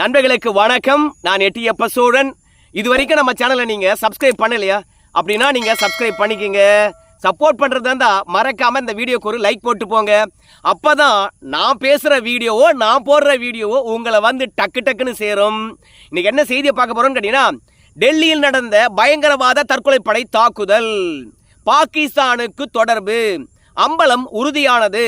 நண்பர்களுக்கு வணக்கம். நான் எட்டியப்ப சோழன். இது வரைக்கும் நம்ம சேனலை நீங்கள் சப்ஸ்கிரைப் பண்ணலையா? அப்படின்னா நீங்கள் சப்ஸ்கிரைப் பண்ணிக்கிங்க. சப்போர்ட் பண்ணுறதா இருந்தால் மறக்காமல் இந்த வீடியோக்கு ஒரு லைக் போட்டு போங்க. அப்போ தான் நான் பேசுகிற வீடியோவோ நான் போடுற வீடியோவோ உங்களை வந்து டக்கு டக்குன்னு சேரும். இன்றைக்கி என்ன செய்தியை பார்க்க போகிறோம்னு கேட்டிங்கன்னா டெல்லியில் நடந்த பயங்கரவாத தற்கொலை படை தாக்குதல். பாகிஸ்தானுக்கு தொடர்பு. அம்பலம் உறுதியானது.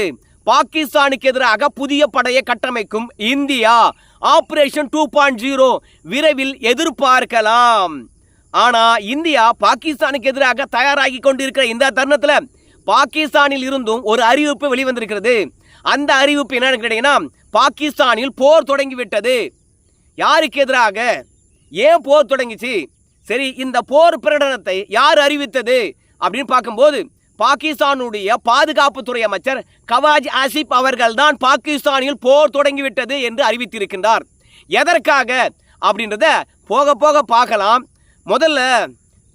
பாகிஸ்தானுக்கு எதிராக புதிய படையை கட்டமைக்கும் India. Operation two point zero விரைவில் எதிர்பார்க்கலாம். ஆனா இந்தியா பாகிஸ்தானுக்கு எதிராக தயாராகி கொண்டிருக்கிற இந்த தருணத்தில் பாகிஸ்தானில் இருந்தும் ஒரு அறிவிப்பு வெளிவந்திருக்கிறது. அந்த அறிவிப்பு என்னன்னு கேட்டீங்கன்னா பாகிஸ்தானில் போர் தொடங்கிவிட்டது. யாருக்கு எதிராக? ஏன் போர் தொடங்கிச்சு? சரி இந்த போர் பிரகடனத்தை யார் அறிவித்தது? அப்படின்னு பார்க்கும்போது பாகிஸ்தானுடைய பாதுகாப்புத்துறை அமைச்சர் கவாஜ் ஆசிப் அவர்கள்தான் பாகிஸ்தானில் போர் தொடங்கிவிட்டது என்று அறிவித்திருக்கின்றார். எதற்காக? அப்படின்றத போக போக பார்க்கலாம். முதல்ல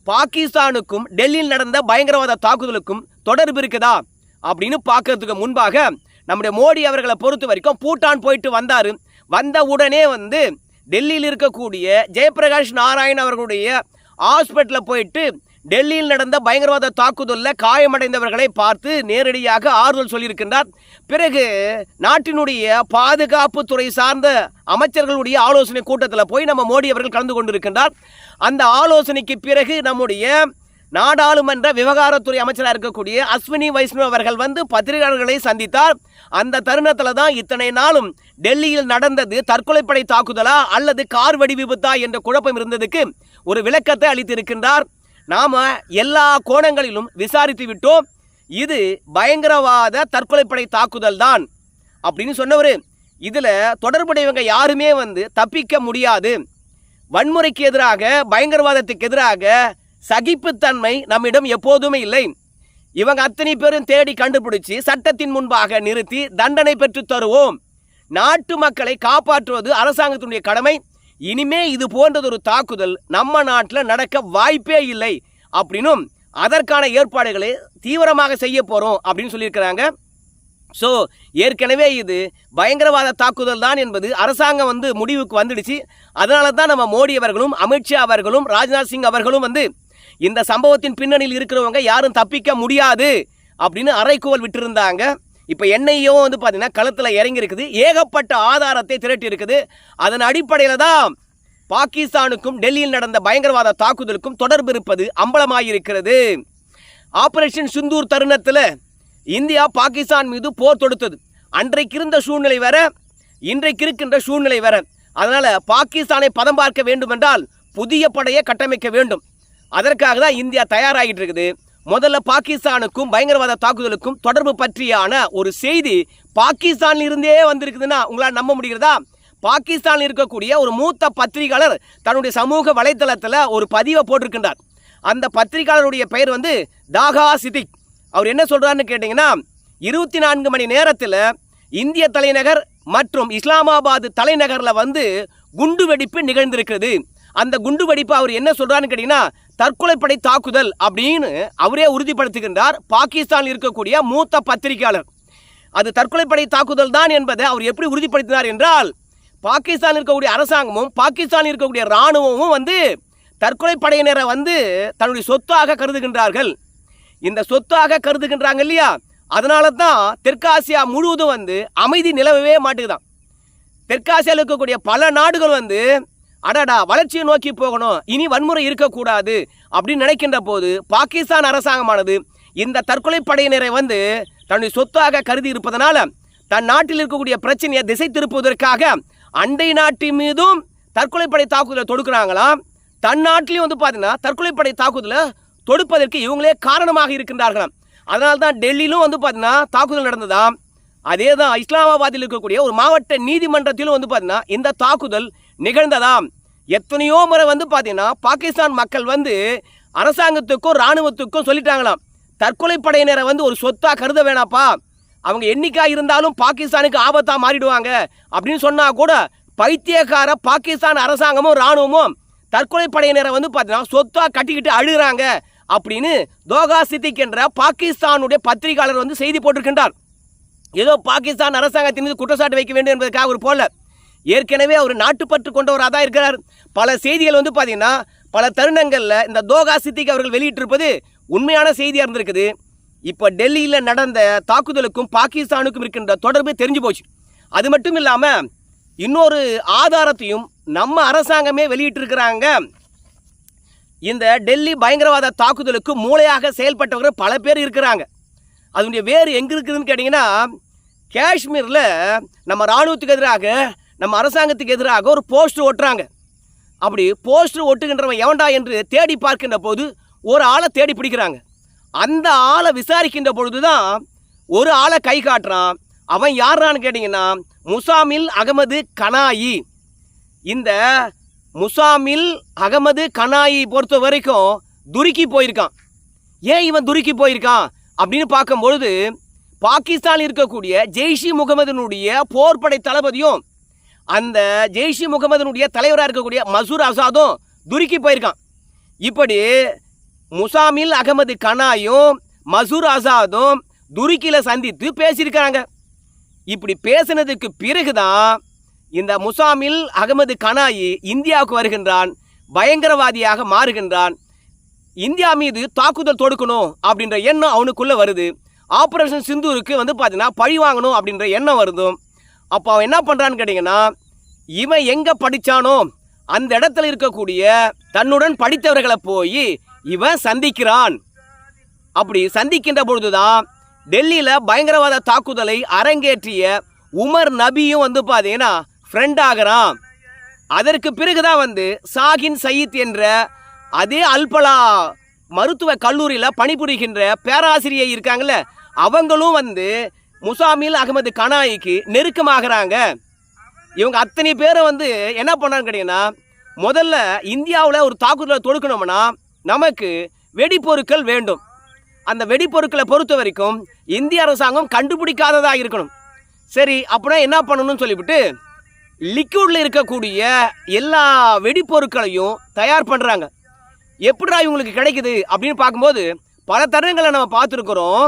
பாகிஸ்தானுக்கும் டெல்லியில் நடந்த பயங்கரவாத தாக்குதலுக்கும் தொடர்பு இருக்குதா? அப்படின்னு பார்க்கறதுக்கு முன்பாக நம்முடைய மோடி அவர்களை பொறுத்த வரைக்கும் பூட்டான் போயிட்டு வந்தார். வந்த உடனே வந்து டெல்லியில் இருக்கக்கூடிய ஜெயபிரகாஷ் நாராயண் அவர்களுடைய ஹாஸ்பிட்டலில் போயிட்டு டெல்லியில் நடந்த பயங்கரவாத தாக்குதலில் காயமடைந்தவர்களை பார்த்து நேரடியாக ஆறுதல் சொல்லியிருக்கின்றார். பிறகு நாட்டினுடைய பாதுகாப்பு துறை சார்ந்த அமைச்சர்களுடைய ஆலோசனை கூட்டத்தில் போய் நம்ம மோடி அவர்கள் கலந்து கொண்டிருக்கின்றார். அந்த ஆலோசனைக்கு பிறகு நம்முடைய நாடாளுமன்ற விவகாரத்துறை அமைச்சராக இருக்கக்கூடிய அஸ்வினி வைஷ்ணவ் அவர்கள் வந்து பத்திரிகையாளர்களை சந்தித்தார். அந்த தருணத்தில் தான் இத்தனை நாளும் டெல்லியில் நடந்தது தற்கொலைப்படை தாக்குதலா அல்லது கார் வெடி விபத்தா என்ற குழப்பம் இருந்ததுக்கு ஒரு விளக்கத்தை அளித்திருக்கின்றார். நாம எல்லா கோணங்களிலும் விசாரித்து விட்டோம். இது பயங்கரவாத தற்கொலைப்படை தாக்குதல் தான். அப்படின்னு சொன்னவர் இதில் தொடர்புடையவங்க யாருமே வந்து தப்பிக்க முடியாது. வன்முறைக்கு எதிராக பயங்கரவாதத்துக்கு எதிராக சகிப்புத்தன்மை நம்மிடம் எப்போதுமே இல்லை. இவங்க அத்தனை பேரும் தேடி கண்டுபிடிச்சு சட்டத்தின் முன்பாக நிறுத்தி தண்டனை பெற்று தருவோம். நாட்டு மக்களை காப்பாற்றுவது அரசாங்கத்தினுடைய கடமை. இனிமே இது போன்றதொரு தாக்குதல் நம்ம நாட்டில் நடக்க வாய்ப்பே இல்லை அப்படின்னும் அதற்கான ஏற்பாடுகளை தீவிரமாக செய்ய போகிறோம் அப்படின்னு சொல்லியிருக்கிறாங்க. ஸோ ஏற்கனவே இது பயங்கரவாத தாக்குதல் தான் என்பது அரசாங்கம் வந்து முடிவுக்கு வந்துடுச்சு. அதனால தான் நம்ம மோடி அவர்களும் அமித்ஷா அவர்களும் ராஜ்நாத் சிங் அவர்களும் வந்து இந்த சம்பவத்தின் பின்னணியில் இருக்கிறவங்க யாரும் தப்பிக்க முடியாது அப்படின்னு அறைக்கூவல் விட்டிருந்தாங்க. இப்போ என்ஐயும் வந்து பார்த்தீங்கன்னா களத்தில் இறங்கி இருக்குது ஏகப்பட்ட ஆதாரத்தை திரட்டி இருக்குது அதன் அடிப்படையில் தான் பாகிஸ்தானுக்கும் டெல்லியில் நடந்த பயங்கரவாத தாக்குதலுக்கும் தொடர்பு இருப்பது அம்பலமாயிருக்கிறது. ஆபரேஷன் சிந்தூர் தருணத்தில் இந்தியா பாகிஸ்தான் மீது போர் தொடுத்தது. அன்றைக்கு இருந்த சூழ்நிலை வேற இன்றைக்கு இருக்கின்ற சூழ்நிலை வேற. அதனால் பாகிஸ்தானை பதம் பார்க்க வேண்டுமென்றால் புதிய படையை கட்டமைக்க வேண்டும். அதற்காக தான் இந்தியா தயாராகிட்டு இருக்குது. முதல்ல பாகிஸ்தானுக்கும் பயங்கரவாத தாக்குதலுக்கும் தொடர்பு பற்றியான ஒரு செய்தி பாகிஸ்தானில் இருந்தே வந்திருக்குதுன்னா உங்களால் நம்ப முடிகிறதா? பாகிஸ்தானில் இருக்கக்கூடிய ஒரு மூத்த பத்திரிகையாளர் தன்னுடைய சமூக வலைத்தளத்தில் ஒரு பதிவை போட்டிருக்கின்றார். அந்த பத்திரிகையாளருடைய பெயர் வந்து தாகா சிதிக் அவர் என்ன சொல்கிறாருன்னு கேட்டிங்கன்னா இருபத்தி நான்கு மணி நேரத்தில் இந்திய தலைநகர் மற்றும் இஸ்லாமாபாத் தலைநகரில் வந்து குண்டு வெடிப்பு நிகழ்ந்திருக்கிறது. அந்த குண்டு வெடிப்பு அவர் என்ன சொல்கிறான்னு கேட்டிங்கன்னா தற்கொலைப்படை தாக்குதல் அப்படின்னு அவரே உறுதிப்படுத்துகின்றார். பாகிஸ்தானில் இருக்கக்கூடிய மூத்த பத்திரிகையாளர். அது தற்கொலைப்படை தாக்குதல் தான் என்பதை அவர் எப்படி உறுதிப்படுத்தினார் என்றால் பாகிஸ்தான் இருக்கக்கூடிய அரசாங்கமும் பாகிஸ்தான் இருக்கக்கூடிய இராணுவமும் வந்து தற்கொலை படையினரை வந்து தன்னுடைய சொத்தாக கருதுகின்றார்கள். இந்த சொத்தாக கருதுகின்றாங்க இல்லையா? அதனால தான் தெற்காசியா முழுவதும் வந்து அமைதி நிலவவே மாட்டேங்குதான் தெற்காசியாவில் இருக்கக்கூடிய பல நாடுகள் வந்து அடடா வளர்ச்சியை நோக்கி போகணும். இனி வன்முறை இருக்கக்கூடாது அப்படின்னு நினைக்கின்ற போது பாகிஸ்தான் அரசாங்கமானது இந்த தற்கொலை படையினரை வந்து தன்னுடைய சொத்தாக கருதி இருப்பதனால தன் நாட்டில் இருக்கக்கூடிய பிரச்சனையை திசை திருப்புவதற்காக அண்டை நாட்டின் மீதும் தற்கொலைப்படை தாக்குதலை தொடுக்கிறாங்களாம் தன் நாட்டிலையும் வந்து பார்த்தீங்கன்னா தற்கொலைப்படை தாக்குதலை தொடுப்பதற்கு இவங்களே காரணமாக இருக்கின்றார்களாம். அதனால தான் டெல்லியிலும் வந்து பார்த்தீங்கன்னா தாக்குதல் நடந்ததாம். அதே தான் இஸ்லாமாபாத்தில் இருக்கக்கூடிய ஒரு மாவட்ட நீதிமன்றத்திலும் வந்து பார்த்தீங்கன்னா இந்த தாக்குதல் நிகழ்ந்ததாம். எத்தனையோ முறை வந்து பார்த்தீங்கன்னா பாகிஸ்தான் மக்கள் வந்து அரசாங்கத்துக்கும் இராணுவத்துக்கும் சொல்லிட்டாங்களாம். தற்கொலை படையினரை வந்து ஒரு சொத்தாக கருத வேணாப்பா. அவங்க எண்ணிக்கா இருந்தாலும் பாகிஸ்தானுக்கு ஆபத்தாக மாறிடுவாங்க. அப்படின்னு சொன்னால் கூட பைத்தியக்கார பாகிஸ்தான் அரசாங்கமும் இராணுவமும் தற்கொலை படையினரை வந்து பார்த்தீங்கன்னா சொத்தாக கட்டிக்கிட்டு அழுகிறாங்க அப்படின்னு தோகா சித்திக் என்ற பாகிஸ்தானுடைய பத்திரிகையாளர் வந்து செய்தி போட்டிருக்கின்றார். ஏதோ பாகிஸ்தான் அரசாங்கத்தின் மீது குற்றச்சாட்டு வைக்க வேண்டும் என்பதற்காக ஒரு போல ஏற்கனவே அவர் நாட்டுப்பற்று கொண்டவராக தான் இருக்கிறார். பல செய்திகள் வந்து பார்த்தீங்கன்னா பல தருணங்களில் இந்த தோகா சித்திக் அவர்கள் வெளியிட்டிருப்பது உண்மையான செய்தியாக இருந்திருக்குது. இப்போ டெல்லியில் நடந்த தாக்குதலுக்கும் பாகிஸ்தானுக்கும் இருக்கின்ற தொடர்பு தெரிஞ்சு போச்சு. அது மட்டும் இல்லாமல் இன்னொரு ஆதாரத்தையும் நம்ம அரசாங்கமே வெளியிட்டிருக்கிறாங்க. இந்த டெல்லி பயங்கரவாத தாக்குதலுக்கு மூளையாக செயல்பட்டவர்கள் பல பேர் இருக்கிறாங்க. அதனுடைய வேறு எங்கே இருக்குதுன்னு கேட்டிங்கன்னா காஷ்மீரில் நம்ம இராணுவத்துக்கு எதிராக நம்ம அரசாங்கத்துக்கு எதிராக ஒரு போஸ்டர் ஒட்டுறாங்க. அப்படி போஸ்டர் ஒட்டுகின்றவன் எவன்டா என்று தேடி பார்க்கின்ற போது ஒரு ஆளை தேடி பிடிக்கிறாங்க. அந்த ஆளை விசாரிக்கின்ற பொழுது தான் ஒரு ஆளை கை காட்டுறான். அவன் யாரான்னு கேட்டிங்கன்னா முசாமில் அகமது கனாயி. இந்த முசாமில் அகமது கனாயி பொறுத்த வரைக்கும் துருக்கி போயிருக்கான். ஏன் இவன் துருக்கி போயிருக்கான்? அப்படின்னு பார்க்கும்பொழுது பாகிஸ்தானில் இருக்கக்கூடிய ஜெய்ஷி முகமதுனுடைய போர்ப்படை தளபதியும் அந்த ஜெய்ஷி முகமதுனுடைய தலைவராக இருக்கக்கூடிய மசூர் அசாதும் துருக்கி போயிருக்கான். இப்படி முசாமில் அகமது கனாயும் மசூர் அசாதும் துருக்கியில் சந்தித்து பேசியிருக்காங்க இப்படி பேசினதுக்கு பிறகுதான் இந்த முசாமில் அகமது கனாயி இந்தியாவுக்கு வருகின்றான் பயங்கரவாதியாக மாறுகின்றான். இந்தியா மீது தாக்குதல் தொடுக்கணும் அப்படின்ற எண்ணம் அவனுக்குள்ளே வருது. ஆப்ரேஷன் சிந்தூருக்கு வந்து பார்த்தீங்கன்னா பழி வாங்கணும் அப்படின்ற எண்ணம் வருதும். அப்போ அவன் என்ன பண்ணுறான்னு கேட்டிங்கன்னா இவன் எங்கே படித்தானோ அந்த இடத்துல இருக்கக்கூடிய தன்னுடன் படித்தவர்களை போய் இவன் சந்திக்கிறான். அப்படி சந்திக்கின்ற பொழுதுதான் டெல்லியில் பயங்கரவாத தாக்குதலை அரங்கேற்றிய உமர் நபியும் வந்து பார்த்தீங்கன்னா ஃப்ரெண்ட் ஆகிறான். அதற்கு பிறகுதான் வந்து சாகின் சயீத் என்ற அதே அல்பலா மருத்துவ கல்லூரியில் பணிபுரிகின்ற பேராசிரியை இருக்காங்கள்ல அவங்களும் வந்து முசாமில் அகமது கனாய்க்கு நெருக்கமாகறாங்க. இவங்க அத்தனை பேரை வந்து என்ன பண்ணான்னு கேட்டிங்கன்னா முதல்ல இந்தியாவில் ஒரு தாக்குதலை தொடுக்கணும்னா நமக்கு வெடிப்பொருட்கள் வேண்டும். அந்த வெடிப்பொருட்களை பொறுத்த வரைக்கும் இந்திய அரசாங்கம் கண்டுபிடிக்காததாக இருக்கணும். சரி அப்படின்னா என்ன பண்ணணும்னு சொல்லிவிட்டு லிக்யூடில் இருக்கக்கூடிய எல்லா வெடிப்பொருட்களையும் தயார் பண்ணுறாங்க எப்படிடா இவங்களுக்கு கிடைக்குது அப்படின்னு பார்க்கும்போது பல தருணங்களை நம்ம பார்த்துருக்குறோம்.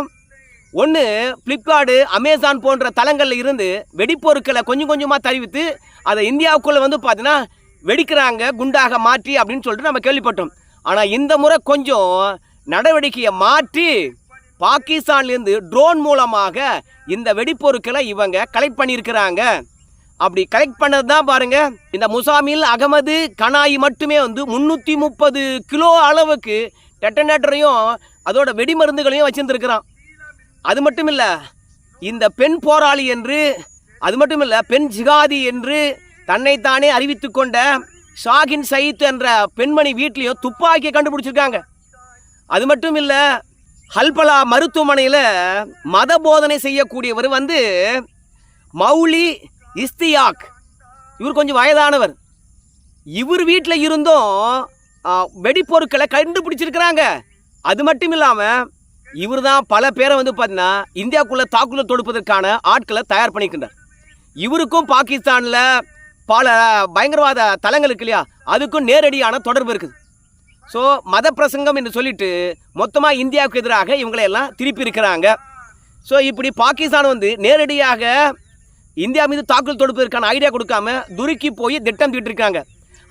ஒன்று ஃப்ளிப்கார்டு அமேசான் போன்ற தளங்களில் இருந்து வெடிப்பொருட்களை கொஞ்சம் கொஞ்சமாக தெரிவித்து அதை இந்தியாவுக்குள்ளே வந்து பார்த்தீங்கன்னா வெடிக்கிறாங்க குண்டாக மாற்றி அப்படின்னு சொல்லிட்டு நம்ம கேள்விப்பட்டோம். ஆனால் இந்த முறை கொஞ்சம் நடவடிக்கையை மாற்றி பாகிஸ்தான்லேருந்து ட்ரோன் மூலமாக இந்த வெடிப்பொருட்களை இவங்க கலெக்ட் பண்ணியிருக்கிறாங்க. அப்படி கலெக்ட் பண்ணது தான் பாருங்க இந்த முசாமில் அகமது கனாயி மட்டுமே வந்து முந்நூற்றி முப்பது கிலோ அளவுக்கு டெட்டனேட்டரையும் அதோட வெடிமருந்துகளையும் வச்சுருந்துருக்கிறான். அது மட்டும் இல்லை இந்த பெண் போராளி என்று அது மட்டும் இல்லை பெண் ஜிகாதி என்று தன்னைத்தானே அறிவித்து கொண்ட ஷாகின் சயித் என்ற பெண்மணி வீட்லேயும் துப்பாக்கியை கண்டுபிடிச்சிருக்காங்க. அது மட்டும் இல்லை ஹல்பலா மருத்துவமனையில் மத போதனை செய்யக்கூடியவர் வந்து மௌலி இஸ்தியாக். இவர் கொஞ்சம் வயதானவர். இவர் வீட்டில் இருந்தும் வெடிப்பொருட்களை கண்டுபிடிச்சிருக்கிறாங்க. அது மட்டும் இல்லாமல் இவர் தான் பல பேரை வந்து பார்த்தீங்கன்னா இந்தியாவுக்குள்ளே தாக்குதல் தொடுப்பதற்கான ஆட்களை தயார் பண்ணிக்கின்றார் இவருக்கும் பாகிஸ்தானில் பல பயங்கரவாத தலங்கள் இருக்கு இல்லையா? அதுக்கும் நேரடியான தொடர்பு இருக்குது. ஸோ மத பிரசங்கம் என்று சொல்லிட்டு மொத்தமாக இந்தியாவுக்கு எதிராக இவங்களை எல்லாம் திருப்பி இருக்கிறாங்க. ஸோ இப்படி பாகிஸ்தான் வந்து நேரடியாக இந்தியா மீது தாக்குதல் தொடுப்பதற்கான ஐடியா கொடுக்காம துருக்கி போய் திட்டம் தீட்டிருக்காங்க.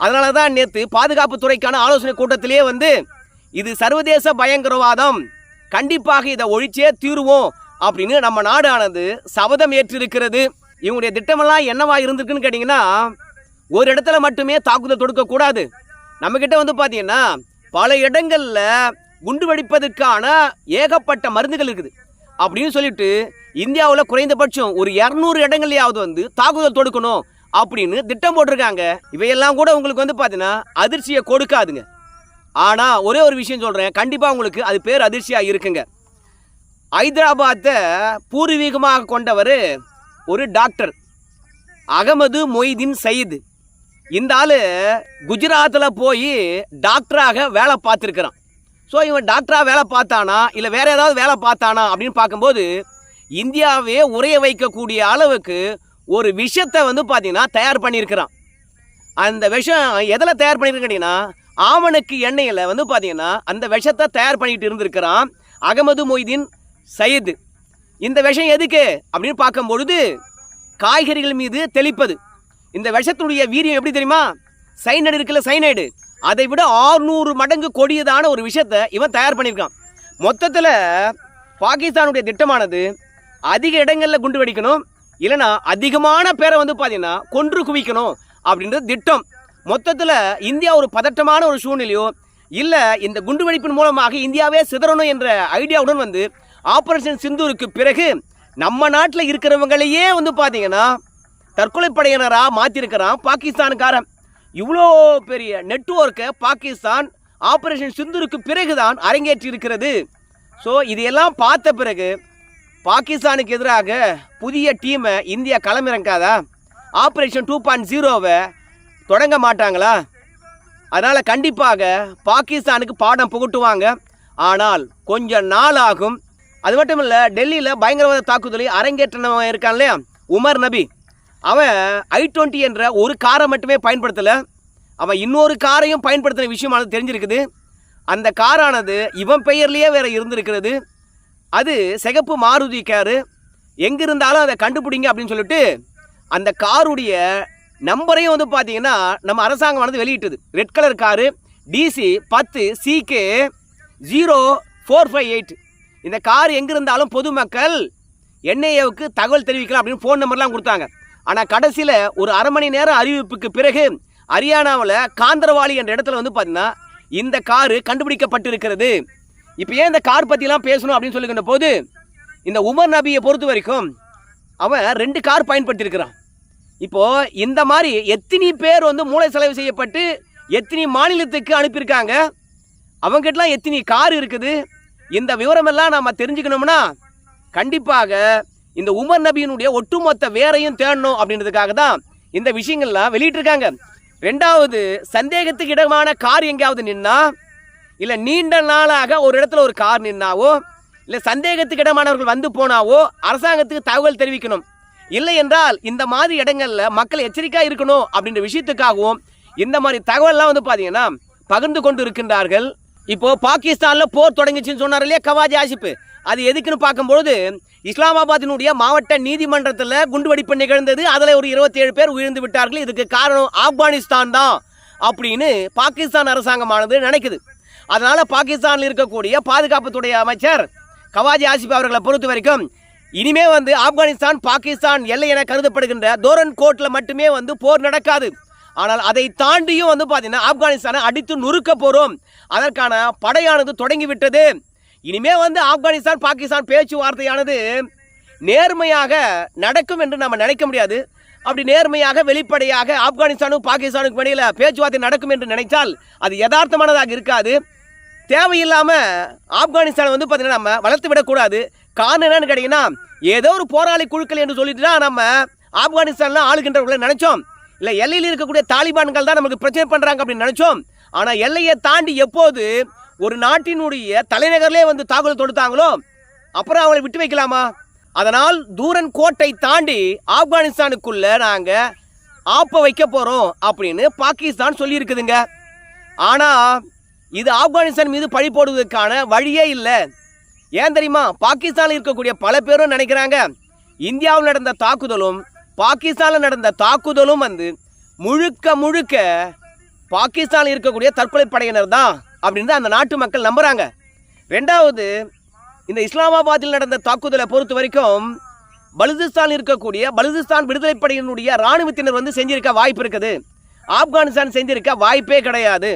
அதனால தான் நேற்று பாதுகாப்பு துறைக்கான ஆலோசனை கூட்டத்திலேயே வந்து இது சர்வதேச பயங்கரவாதம் கண்டிப்பாக இதை ஒழிச்சே தீருவோம் அப்படின்னு நம்ம நாடானது சபதம் ஏற்றிருக்கிறது. இவங்களுடைய திட்டமெல்லாம் என்னவா இருந்திருக்குன்னு கேட்டிங்கன்னா ஒரு இடத்துல மட்டுமே தாக்குதல் தொடுக்கக்கூடாது. நம்மக்கிட்ட வந்து பார்த்தீங்கன்னா பல இடங்களில் குண்டு வெடிப்பதற்கான ஏகப்பட்ட மருந்துகள் இருக்குது. அப்படின்னு சொல்லிட்டு இந்தியாவில் குறைந்தபட்சம் ஒரு இரநூறு இடங்கள்லையாவது வந்து தாக்குதல் தொடுக்கணும் அப்படின்னு திட்டம் போட்டிருக்காங்க. இவையெல்லாம் கூட உங்களுக்கு வந்து பார்த்தீங்கன்னா அதிர்ச்சியை கொடுக்காதுங்க. ஆனால் ஒரே ஒரு விஷயம் சொல்கிறேன் கண்டிப்பாக உங்களுக்கு அது பேர் அதிர்ச்சியாக இருக்குங்க. ஹைதராபாத்தை பூர்வீகமாக கொண்டவர் ஒரு டாக்டர் அகமது மொய்தீன் சயீது. இந்த ஆள் குஜராத்தில் போய் டாக்டராக வேலை பார்த்துருக்குறான். ஸோ இவன் டாக்டராக வேலை பார்த்தானா இல்லை வேறு ஏதாவது வேலை பார்த்தானா அப்படின்னு பார்க்கும்போது இந்தியாவே உரைய வைக்கக்கூடிய அளவுக்கு ஒரு விஷத்தை வந்து பார்த்தீங்கன்னா தயார் பண்ணியிருக்கிறான். அந்த விஷம் எதில் தயார் பண்ணியிருக்கேன் கேட்டிங்கன்னா ஆமணக்கு எண்ணெயில் வந்து பார்த்தீங்கன்னா அந்த விஷத்தை தயார் பண்ணிட்டு இருந்திருக்கிறான் அகமது மொய்தீன் சயீது. இந்த விஷம் எதுக்கு? அப்படின்னு பார்க்கும் பொழுது காய்கறிகள் மீது தெளிப்பது. இந்த விஷத்தினுடைய வீரியம் எப்படி தெரியுமா? சைனைடு இருக்குல்ல சைனைடு அதை விட 600 மடங்கு கொடியதான ஒரு விஷயத்தை இவன் தயார் பண்ணியிருக்கான். மொத்தத்தில் பாகிஸ்தானுடைய திட்டமானது அதிக இடங்களில் குண்டு வெடிக்கணும் இல்லைன்னா அதிகமான பேரை வந்து பார்த்தீங்கன்னா கொன்று குவிக்கணும் அப்படின்றது திட்டம். மொத்தத்தில் இந்தியா ஒரு பதட்டமான ஒரு சூழ்நிலையோ இல்லை இந்த குண்டுவெடிப்பின் மூலமாக இந்தியாவே சிதறணும் என்ற ஐடியாவுடன் வந்து ஆப்ரேஷன் சிந்தூருக்கு பிறகு நம்ம நாட்டில் இருக்கிறவங்களையே வந்து பார்த்தீங்கன்னா தற்கொலை படையினராக மாற்றிருக்கிறான் பாகிஸ்தானுக்காரன் இவ்வளோ பெரிய நெட்வொர்க்கை பாகிஸ்தான் ஆப்ரேஷன் சிந்தூருக்கு பிறகுதான் அரங்கேற்றி இருக்கிறது ஸோ இதையெல்லாம் பார்த்த பிறகு பாகிஸ்தானுக்கு எதிராக புதிய டீமை இந்தியா களமிறங்காதா? ஆப்ரேஷன் டூ பாயிண்ட் ஜீரோவை தொடங்க மாட்டாங்களா? அதனால் கண்டிப்பாக பாகிஸ்தானுக்கு பாடம் புகட்டுவாங்க. ஆனால் கொஞ்சம் நாள் ஆகும். அது மட்டும் இல்லை டெல்லியில் பயங்கரவாத தாக்குதலை அரங்கேற்றினவன் இருக்கான் இல்லையா? உமர் நபி. அவன் ஐ டுவெண்ட்டி என்ற ஒரு காரை மட்டுமே பயன்படுத்தலை. அவன் இன்னொரு காரையும் பயன்படுத்தின விஷயமானது தெரிஞ்சிருக்குது. அந்த காரானது இவன் பெயர்லேயே வேறு இருந்திருக்கிறது. அது சிகப்பு மாருதி காரு. எங்கே இருந்தாலும் அதை கண்டுபிடிங்க அப்படின்னு சொல்லிட்டு அந்த காருடைய நம்பரையும் வந்து பார்த்தீங்கன்னா நம்ம அரசாங்கம் வந்து வெளியிட்டது. ரெட் கலர் காரு டிசி பத்து CK zero four five eight இந்த கார் எங்கே இருந்தாலும் பொதுமக்கள் என்ஐஏவுக்கு தகவல் தெரிவிக்கலாம் அப்படின்னு ஃபோன் நம்பர்லாம் கொடுத்தாங்க. ஆனால் கடைசியில் ஒரு அரை மணி நேரம் அறிவிப்புக்கு பிறகு ஹரியானாவில் காந்தரவாளி என்ற இடத்துல வந்து பார்த்தீங்கன்னா இந்த காரு கண்டுபிடிக்கப்பட்டிருக்கிறது. இப்போ ஏன் இந்த கார் பற்றிலாம் பேசணும் அப்படின்னு சொல்லுகின்ற போது இந்த உமர் நபியை பொறுத்த வரைக்கும் அவன் ரெண்டு கார் பயன்படுத்தியிருக்கிறான். இப்போ இந்த மாதிரி எத்தனை பேர் வந்து மூளை செலவு செய்யப்பட்டு எத்தனை மாநிலத்துக்கு அனுப்பியிருக்காங்க? அவங்ககிட்டலாம் எத்தனை கார் இருக்குது? இந்த விவரமெல்லாம் நாம் தெரிஞ்சுக்கணும்னா கண்டிப்பாக இந்த உமர் நபியினுடைய ஒட்டுமொத்த வேரையும் தேடணும் அப்படின்றதுக்காக தான் இந்த விஷயங்கள்லாம் வெளியிட்டிருக்காங்க. ரெண்டாவது சந்தேகத்துக்கு இடமான கார் எங்கேயாவது நின்னா இல்லை நீண்ட நாளாக ஒரு இடத்துல ஒரு கார் நின்னாவோ இல்லை சந்தேகத்துக்கு இடமானவர்கள் வந்து போனாவோ அரசாங்கத்துக்கு தகவல் தெரிவிக்கணும். இல்லை என்றால் இந்த மாதிரி இடங்களில் மக்கள் எச்சரிக்கையாக இருக்கணும் அப்படின்ற விஷயத்துக்காகவும் இந்த மாதிரி தகவல்லாம் வந்து பார்த்தீங்கன்னா பகிர்ந்து கொண்டு இருக்கின்றார்கள். இப்போ பாகிஸ்தானில் போர் தொடங்கிச்சுன்னு சொன்னார் இல்லையா கவாஜி ஆசிப்பு அது எதுக்குன்னு பார்க்கும்பொழுது இஸ்லாமாபாத்தினுடைய மாவட்ட நீதிமன்றத்தில் குண்டுவெடிப்பு நிகழ்ந்தது. அதில் ஒரு இருபத்தி ஏழு பேர் உயிர்ந்து விட்டார்கள். இதுக்கு காரணம் ஆப்கானிஸ்தான் தான் அப்படின்னு பாகிஸ்தான் அரசாங்கமானது நினைக்குது. அதனால் பாகிஸ்தானில் இருக்கக்கூடிய பாதுகாப்புத்துறை அமைச்சர் கவாஜி ஆசிப் அவர்களை பொறுத்த வரைக்கும் இனிமே வந்து ஆப்கானிஸ்தான் பாகிஸ்தான் எல்லை என கருதப்படுகின்ற தோரன் கோட்டில் மட்டுமே வந்து போர் நடக்காது. ஆனால் அதை தாண்டியும் வந்து பார்த்தீங்கன்னா ஆப்கானிஸ்தானை அடித்து நொறுக்க போகிறோம் அதற்கான படையானது தொடங்கிவிட்டது. இனிமே வந்து ஆப்கானிஸ்தான் பாகிஸ்தான் பேச்சுவார்த்தையானது நேர்மையாக நடக்கும் என்று நம்ம நினைக்க முடியாது. அப்படி நேர்மையாக வெளிப்படையாக ஆப்கானிஸ்தானும் பாகிஸ்தானுக்கும் இடையில் பேச்சுவார்த்தை நடக்கும் என்று நினைத்தால் அது யதார்த்தமானதாக இருக்காது. தேவையில்லாமல் ஆப்கானிஸ்தான் வந்து பார்த்தீங்கன்னா நம்ம வளர்த்து விடக்கூடாது. காரணம் என்னன்னு கேட்டிங்கன்னா ஏதோ ஒரு போராளி குழுக்கள் என்று சொல்லிட்டு தான் நம்ம ஆப்கானிஸ்தானில் ஆளுகின்றவர்களை நினைச்சோம். இல்லை எல்லையில் இருக்கக்கூடிய தாலிபான்கள் தான் நமக்கு பிரச்சனை பண்ணுறாங்க அப்படின்னு நினைச்சோம். ஆனால் எல்லையை தாண்டி எப்போது ஒரு நாட்டினுடைய தலைநகர்லேயே வந்து தாக்குதல் தொடுத்தாங்களோ அப்புறம் அவங்களை விட்டு வைக்கலாமா? அதனால் தூரன் கோட்டை தாண்டி ஆப்கானிஸ்தானுக்குள்ளே நாங்கள் ஆப்ப வைக்க போகிறோம் அப்படின்னு பாகிஸ்தான் சொல்லியிருக்குதுங்க. ஆனால் இது ஆப்கானிஸ்தான் மீது பழி போடுவதற்கான வழியே இல்லை. ஏன் தெரியுமா? பாகிஸ்தானில் இருக்கக்கூடிய பல பேரும் நினைக்கிறாங்க இந்தியாவில் நடந்த தாக்குதலும் பாகிஸ்தானில் நடந்த தாக்குதலும் வந்து முழுக்க முழுக்க பாகிஸ்தானில் இருக்கக்கூடிய தற்கொலை படையினர் தான் அப்படின்னு அந்த நாட்டு மக்கள் நம்புகிறாங்க ரெண்டாவது இந்த இஸ்லாமாபாத்தில் நடந்த தாக்குதலை பொறுத்த வரைக்கும் பலுதிஸ்தான் இருக்கக்கூடிய பலுதிஸ்தான் விடுதலை படையினுடைய இராணுவத்தினர் வந்து செஞ்சிருக்க வாய்ப்பு இருக்குது. ஆப்கானிஸ்தான் செஞ்சிருக்க வாய்ப்பே கிடையாது.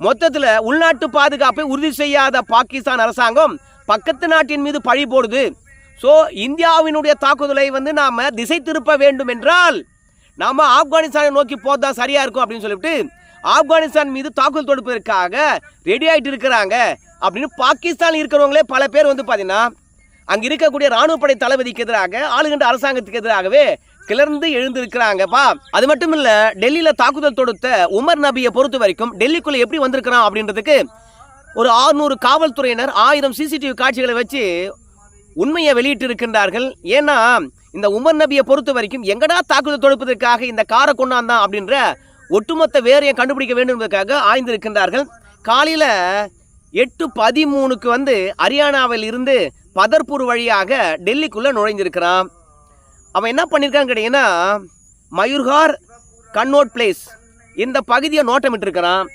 மொத்தத்தில் உள்நாட்டு பாதுகாப்பை உறுதி செய்யாத பாகிஸ்தான் அரசாங்கம் பக்கத்து நாட்டின் மீது பழி போடுது. ஸோ இந்தியாவினுடைய தாக்குதலை வந்து நாம் திசை திருப்ப வேண்டும் என்றால் நாம் ஆப்கானிஸ்தானை நோக்கி போதான் சரியாக இருக்கும் அப்படின்னு சொல்லிட்டு ஆப்கானிஸ்தான் மீது தாக்குதல் தொடுப்பதற்காக ரெடி ஆகிட்டு இருக்கிறாங்க அப்படின்னு பாகிஸ்தான் இருக்கிறவங்களே பல பேர் வந்து பார்த்தீங்கன்னா அங்கே இருக்கக்கூடிய இராணுவப்படை தளபதிக்கு எதிராக ஆளுகின்ற அரசாங்கத்துக்கு எதிராகவே கிளர்ந்து எழுந்திருக்கிறாங்கப்பா அது மட்டும் இல்லை டெல்லியில் தாக்குதல் தொடுத்த உமர் நபியை பொறுத்த வரைக்கும் டெல்லிக்குள்ளே எப்படி வந்திருக்கிறான் அப்படின்றதுக்கு ஒரு 600 காவல்துறையினர் ஆயிரம் சிசிடிவி காட்சிகளை வச்சு உண்மையை வெளியிட்டு இருக்கின்றார்கள் ஏன்னா இந்த உமர் நபியை பொறுத்த வரைக்கும் எங்கடா தாக்குதல் தொடுப்பதற்காக இந்த காரை கொண்டாந்தான் அப்படின்ற ஒட்டுமொத்த வேறையை கண்டுபிடிக்க வேண்டும் என்பதற்காக ஆய்ந்திருக்கின்றார்கள். காலையில் எட்டு பதிமூணுக்கு வந்து ஹரியானாவில் இருந்து பதர்பூர் வழியாக டெல்லிக்குள்ளே நுழைஞ்சிருக்கிறான் அவன் என்ன பண்ணியிருக்கான்னு கேட்டிங்கன்னா மயூர்கார் கன்னோட் பிளேஸ் இந்த பகுதியை நோட்டம் இட்டிருக்கிறான்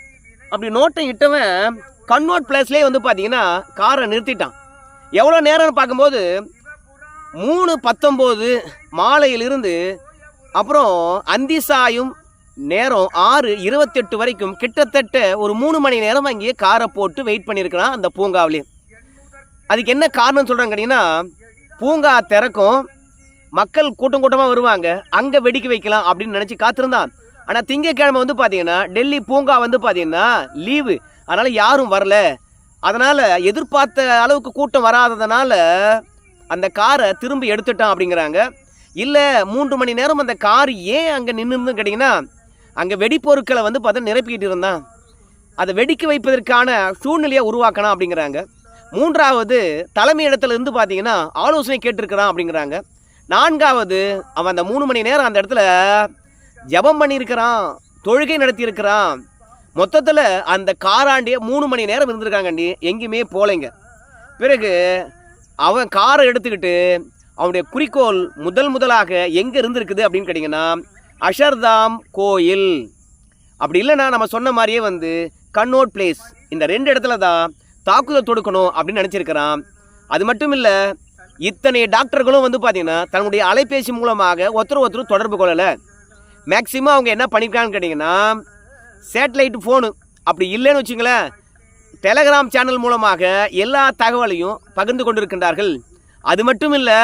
அப்படி நோட்டம் இட்டவன் கன்வெர்ட் பிளேஸ்லேயே வந்து பார்த்தீங்கன்னா காரை நிறுத்திட்டான். எவ்வளோ நேரம்னு பார்க்கும்போது மூணு பத்தொம்போது மாலையிலிருந்து அப்புறம் அந்தி சாயும் நேரம் ஆறு இருபத்தெட்டு வரைக்கும் கிட்டத்தட்ட ஒரு மூணு மணி நேரம் அங்கேயே காரை போட்டு வெயிட் பண்ணியிருக்கிறான் அந்த பூங்காவிலே. அதுக்கு என்ன காரணம் சொல்கிறேன் கேட்டிங்கன்னா பூங்கா திறக்கும் மக்கள் கூட்டம் கூட்டமாக வருவாங்க அங்கே வெடிக்க வைக்கலாம் அப்படின்னு நினச்சி காத்திருந்தான். ஆனால் திங்கட்கிழமை வந்து பார்த்தீங்கன்னா டெல்லி பூங்கா வந்து பார்த்தீங்கன்னா லீவு அதனால் யாரும் வரல. அதனால் எதிர்பார்த்த அளவுக்கு கூட்டம் வராததுனால அந்த காரை திரும்பி எடுத்துட்டான் அப்படிங்கிறாங்க. இல்லை மூன்று மணி நேரம் அந்த கார் ஏன் அங்கே நின்றுன்னு கேட்டிங்கன்னா அங்கே வெடிப்பொருட்களை வந்து பார்த்தா நிரப்பிக்கிட்டு இருந்தான். அதை வெடிக்க வைப்பதற்கான சூழ்நிலையை உருவாக்கணும் அப்படிங்கிறாங்க. மூன்றாவது தலைமை இடத்துல இருந்து பார்த்தீங்கன்னா ஆலோசனை கேட்டிருக்கிறான் அப்படிங்கிறாங்க. நான்காவது அவன் அந்த மூணு மணி நேரம் அந்த இடத்துல ஜெபம் பண்ணியிருக்கிறான் தொழுகை நடத்தியிருக்கிறான். மொத்தத்தில் அந்த காராண்டியே மூணு மணி நேரம் இருந்திருக்காங்கண்டி எங்கேயுமே போலைங்க. பிறகு அவன் காரை எடுத்துக்கிட்டு அவனுடைய குறிக்கோள் முதல் முதலாக எங்கே இருந்திருக்குது அப்படின்னு கேட்டிங்கன்னா அஷர்தாம் கோயில். அப்படி இல்லைன்னா நம்ம சொன்ன மாதிரியே வந்து கன்னோட் பிளேஸ் இந்த ரெண்டு இடத்துல தான் தாக்குதல் தொடுக்கணும் அப்படின்னு நினச்சிருக்கிறான். அது மட்டும் இல்லை இத்தனை டாக்டர்களும் வந்து பார்த்தீங்கன்னா தன்னுடைய அலைபேசி மூலமாக ஒருத்தர் ஒருத்தர் தொடர்பு கொள்ளலை. மேக்சிமம் அவங்க என்ன பண்ணியிருக்காங்கன்னு கேட்டிங்கன்னா சேட்டலைட்டு ஃபோனு. அப்படி இல்லைன்னு வச்சுங்களேன் டெலகிராம் சேனல் மூலமாக எல்லா தகவலையும் பகிர்ந்து கொண்டிருக்கின்றார்கள். அது மட்டும் இல்லை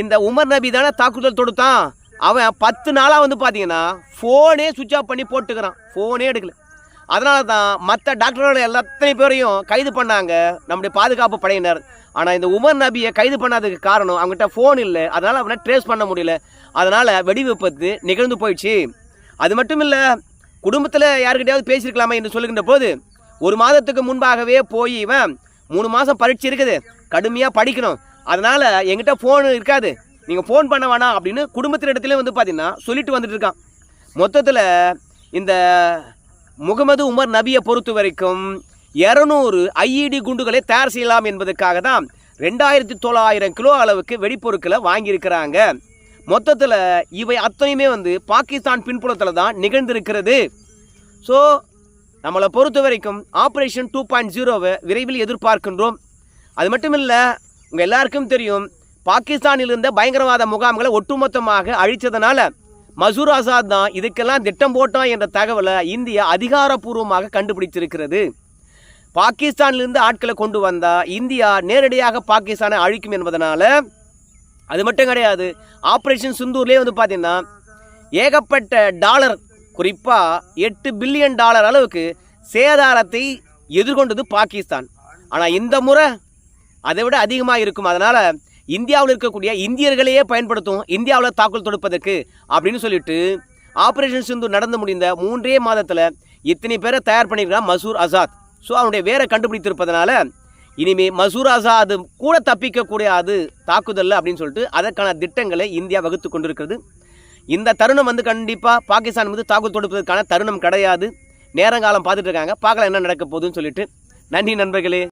இந்த உமர் நபி தானே தாக்குதல் தொடுத்தான். அவன் பத்து நாளாக வந்து பார்த்தீங்கன்னா ஃபோனே சுவிட்ச் ஆஃப் பண்ணி போட்டுக்கிறான். ஃபோனே எடுக்கல. அதனால தான் மற்ற டாக்டர்கள் எல்லாத்தனை பேரையும் கைது பண்ணாங்க நம்முடைய பாதுகாப்பு படையினர். ஆனால் இந்த உமர் நபியை கைது பண்ணாததுக்கு காரணம் அவங்ககிட்ட ஃபோன் இல்லை. அதனால் அவனை ட்ரேஸ் பண்ண முடியல. அதனால் வெடி விபத்து நிகழ்ந்து போயிடுச்சு. அது மட்டும் இல்லை குடும்பத்தில் யாருக்கிட்டையாவது பேசியிருக்கலாமா என்று சொல்லுகின்ற போது ஒரு மாதத்துக்கு முன்பாகவே போய் இவன் மூணு மாதம் பரீட்சை இருக்குது கடுமையாக படிக்கணும். அதனால் எங்கிட்ட ஃபோன் இருக்காது. நீங்கள் ஃபோன் பண்ண வேணாம் அப்படின்னு குடும்பத்தினிடத்துல வந்து பார்த்தீங்கன்னா சொல்லிட்டு வந்துட்டு இருக்கான். மொத்தத்தில் இந்த முகமது உமர் நபியை பொறுத்த வரைக்கும் இரநூறு ஐஇடி குண்டுகளை தயார் செய்யலாம் என்பதற்காக தான் ரெண்டாயிரத்தி தொள்ளாயிரம் கிலோ அளவுக்கு வெடிப்பொருட்களை வாங்கியிருக்கிறாங்க. மொத்தத்தில் இவை அத்தனையுமே வந்து பாகிஸ்தான் பின்புலத்தில் தான் நிகழ்ந்திருக்கிறது. ஸோ நம்மளை பொறுத்த வரைக்கும் ஆப்ரேஷன் டூ பாயிண்ட் ஜீரோவை விரைவில் எதிர்பார்க்கின்றோம். அது மட்டும் இல்லை உங்கள் எல்லாருக்கும் தெரியும் பாகிஸ்தானில் இருந்த பயங்கரவாத முகாம்களை ஒட்டுமொத்தமாக அழித்ததுனால மசூர் ஆசாத் தான் இதுக்கெல்லாம் திட்டம் போட்டோம் என்ற தகவலை இந்தியா அதிகாரப்பூர்வமாக கண்டுபிடித்திருக்கிறது. பாகிஸ்தானிலிருந்து ஆட்களை கொண்டு வந்தால் இந்தியா நேரடியாக பாகிஸ்தானை அழிக்கும் என்பதனால் அது மட்டும் கிடையாது ஆப்ரேஷன் சிந்தூர்லேயே வந்து பார்த்தீங்கன்னா ஏகப்பட்ட டாலர் குறிப்பாக எட்டு பில்லியன் டாலர் அளவுக்கு சேதாரத்தை எதிர்கொண்டது பாகிஸ்தான். ஆனால் இந்த முறை அதை விட அதிகமாக இருக்கும். அதனால் இந்தியாவில் இருக்கக்கூடிய இந்தியர்களையே பயன்படுத்தும் இந்தியாவில் தாக்குதல் தொடுப்பதற்கு அப்படின்னு சொல்லிட்டு ஆப்ரேஷன் சிந்து நடந்து முடிந்த மூன்றே மாதத்தில் இத்தனை பேரை தயார் பண்ணியிருக்கிறான் மசூர் ஆசாத் ஸோ அவனுடைய வேரை கண்டுபிடித்திருப்பதனால இனிமே மசூர் அது கூட தப்பிக்கக்கூடிய அது தாக்குதல் அப்படின்னு சொல்லிட்டு அதற்கான திட்டங்களை இந்தியா வகுத்து கொண்டிருக்கிறது. இந்த தருணம் வந்து கண்டிப்பாக பாகிஸ்தான் மீது தாக்குதல் தொடுப்பதற்கான தருணம் கிடையாது. நேரங்காலம் பார்த்துட்டு இருக்காங்க. பார்க்கலாம் என்ன நடக்க போகுதுன்னு சொல்லிட்டு. நன்றி நண்பர்களே.